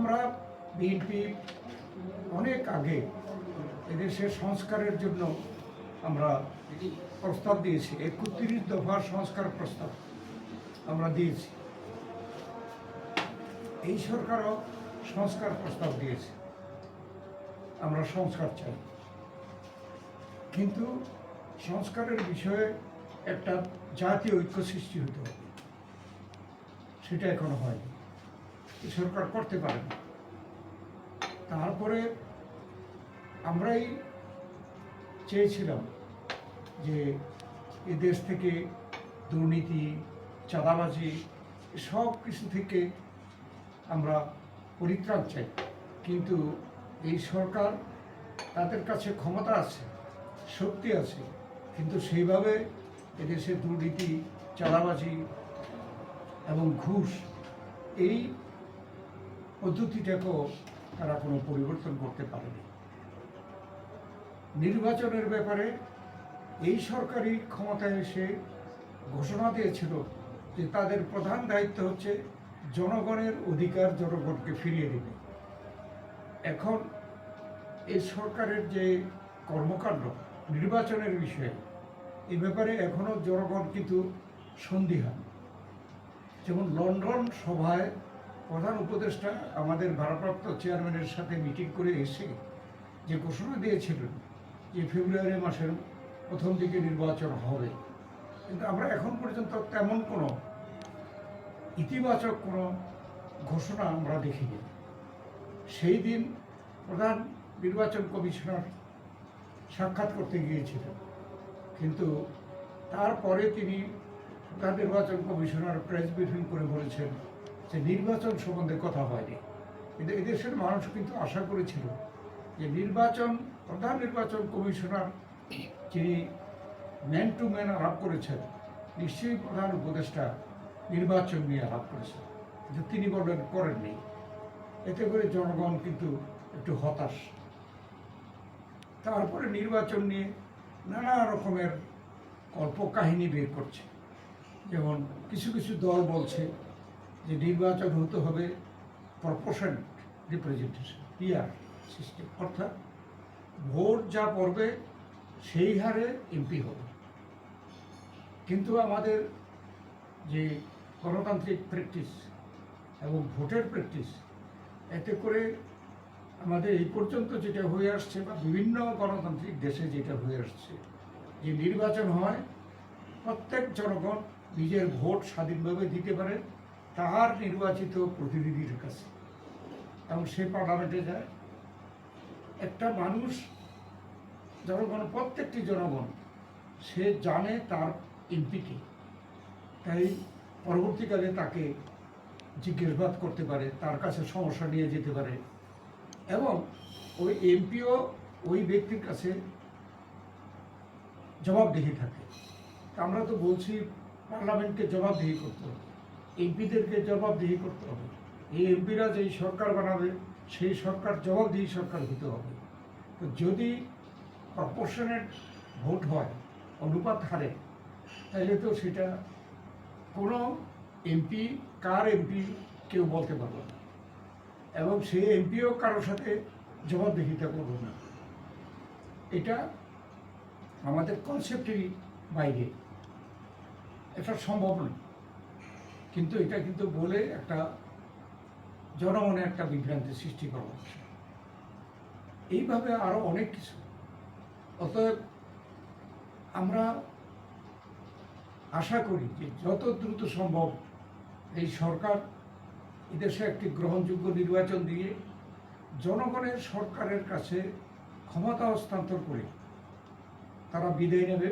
আমরা বিএনপি অনেক আগে এদেশের সংস্কারের জন্য আমরা প্রস্তাব দিয়েছি। একত্রিশ দফার সংস্কার প্রস্তাব আমরা দিয়েছি। এই সরকারও সংস্কার প্রস্তাব দিয়েছে। আমরা সংস্কার চাই। কিন্তু সংস্কারের বিষয়ে একটা জাতীয় ঐক্য সৃষ্টি হতে হবে। সেটা এখনও হয়নি। সরকার করতে পারে না। তারপরে আমরাই চেয়েছিলাম যে এ দেশ থেকে দুর্নীতি, চাঁদাবাজি, সব কিছু থেকে আমরা পরিত্রাণ চাই। কিন্তু এই সরকার তাদের কাছে ক্ষমতা আছে, শক্তি আছে, কিন্তু সেইভাবে এদেশে দুর্নীতি, চাঁদাবাজি এবং ঘুষ, এই পদ্ধতিটাকেও তারা কোনো পরিবর্তন করতে পারেনি। নির্বাচনের ব্যাপারে এই সরকারি ক্ষমতায় এসে ঘোষণা দিয়েছিল যে তাদের প্রধান দায়িত্ব হচ্ছে জনগণের অধিকার জনগণকে ফিরিয়ে দেবে। এখন এই সরকারের যে কর্মকাণ্ড নির্বাচনের বিষয়ে, এ ব্যাপারে এখনও জনগণ কিন্তু সন্দিহান। যেমন লন্ডন সভায় প্রধান উপদেষ্টা আমাদের ভারপ্রাপ্ত চেয়ারম্যানের সাথে মিটিং করে এসে যে ঘোষণা দিয়েছিলেন যে ফেব্রুয়ারি মাসের প্রথম দিকে নির্বাচন হবে, কিন্তু আমরা এখন পর্যন্ত তেমন কোনো ইতিবাচক কোনো ঘোষণা আমরা দেখিনি। সেই দিন প্রধান নির্বাচন কমিশনার সাক্ষাৎ করতে গিয়েছিলেন, কিন্তু তারপরে তিনি প্রধান নির্বাচন কমিশনার প্রেস ব্রিফিং করে বলেছেন যে নির্বাচন সম্বন্ধে কথা হয়নি। কিন্তু এদেশের মানুষ কিন্তু আশা করেছিল যে নির্বাচন, প্রধান নির্বাচন কমিশনার যিনি ম্যান টু ম্যান আলাপ করেছেন, নিশ্চয়ই প্রধান উপদেষ্টা নির্বাচন নিয়ে আলাপ করেছেন। কিন্তু তিনি বললেন, করেননি। এতে করে জনগণ কিন্তু একটু হতাশ। তারপরে নির্বাচন নিয়ে নানা রকমের কল্পকাহিনী বের করছে। যেমন কিছু কিছু দল বলছে যে নির্বাচন হতে হবে প্রপোর্শন রিপ্রেজেন্টেশন পিআর সিস্টেম অর্থাৎ ভোট যা পড়বে সেই হারে এমপি হবে। কিন্তু আমাদের যে গণতান্ত্রিক প্র্যাকটিস এবং ভোটের প্র্যাকটিস এতে করে আমাদের এই পর্যন্ত যেটা হয়ে আসছে বা বিভিন্ন গণতান্ত্রিক দেশে যেটা হয়ে আসছে, যে নির্বাচন হয়, প্রত্যেক জনগণ নিজের ভোট স্বাধীনভাবে দিতে পারে তার নির্বাচিত প্রতিনিধির কাছে এবং সে পার্লামেন্টে যায়। একটা মানুষ, জনগণ, প্রত্যেকটি জনগণ, সে জানে তার এমপিকে। তাই পরবর্তীকালে তাকে জিজ্ঞাসাবাদ করতে পারে, তার কাছে সমস্যা নিয়ে যেতে পারে। এবং ওই এমপিও ওই ব্যক্তির কাছে জবাবদিহি থাকে। আমরা তো বলছি, পার্লামেন্টকে জবাবদিহি করতে হবে। এমপিদেরকে জবাবদিহি করতে হবে। এই এমপিরা যেই সরকার বানাবে, সেই সরকার জবাবদিহি সরকার হতে হবে। তো যদি প্রপোর্শনেট ভোট হয়, অনুপাত হারে তাহলে তো সেটা কোনো এমপি, কার এমপি কেউ বলতে পারবে না। এবং সেই এমপিও কারোর সাথে জবাবদিহিতা করবে না। এটা আমাদের কনসেপ্টেরই বাইরে। এটা সম্ভব নয়। কিন্তু এটা কিন্তু বলে একটা জনমনে একটা বিভ্রান্তি সৃষ্টি করা হচ্ছে। এইভাবে আরও অনেক কিছু। অতএব আমরা আশা করি যে যত দ্রুত সম্ভব এই সরকার এদেশে একটি গ্রহণযোগ্য নির্বাচন দিয়ে জনগণের সরকারের কাছে ক্ষমতা হস্তান্তর করে তারা বিদায় নেবে।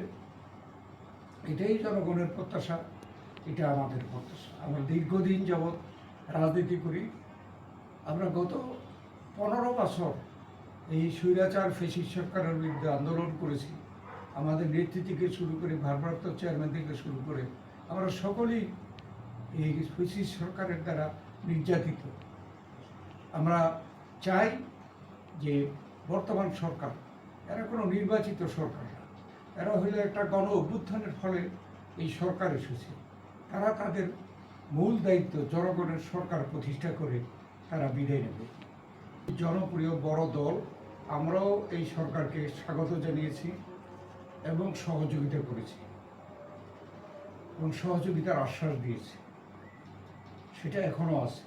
এটাই জনগণের প্রত্যাশা। এটা আমাদের প্রত্যাশা আমরা দীর্ঘদিন যাবৎ রাজনীতি করি। আমরা গত পনেরো বছর এই স্বৈরাচার ফেসিস সরকারের বিরুদ্ধে আন্দোলন করেছি। আমাদের নেত্রী থেকে শুরু করে ভারপ্রাপ্ত চেয়ারম্যান থেকে শুরু করে আমরা সকলেই এই ফেসিস সরকারের দ্বারা নির্যাতিত। আমরা চাই যে বর্তমান সরকার, এরা কোনো নির্বাচিত সরকার না। এরা হলো একটা গণ অভ্যুত্থানের ফলে এই সরকার এসেছে। তারা তাদের মূল দায়িত্ব জনগণের সরকার প্রতিষ্ঠা করে তারা বিদায় নেবে। জনপ্রিয় বড় দল, আমরাও এই সরকারকে স্বাগত জানিয়েছি এবং সহযোগিতা করেছি এবং সহযোগিতার আশ্বাস দিয়েছি। সেটা এখনও আছে।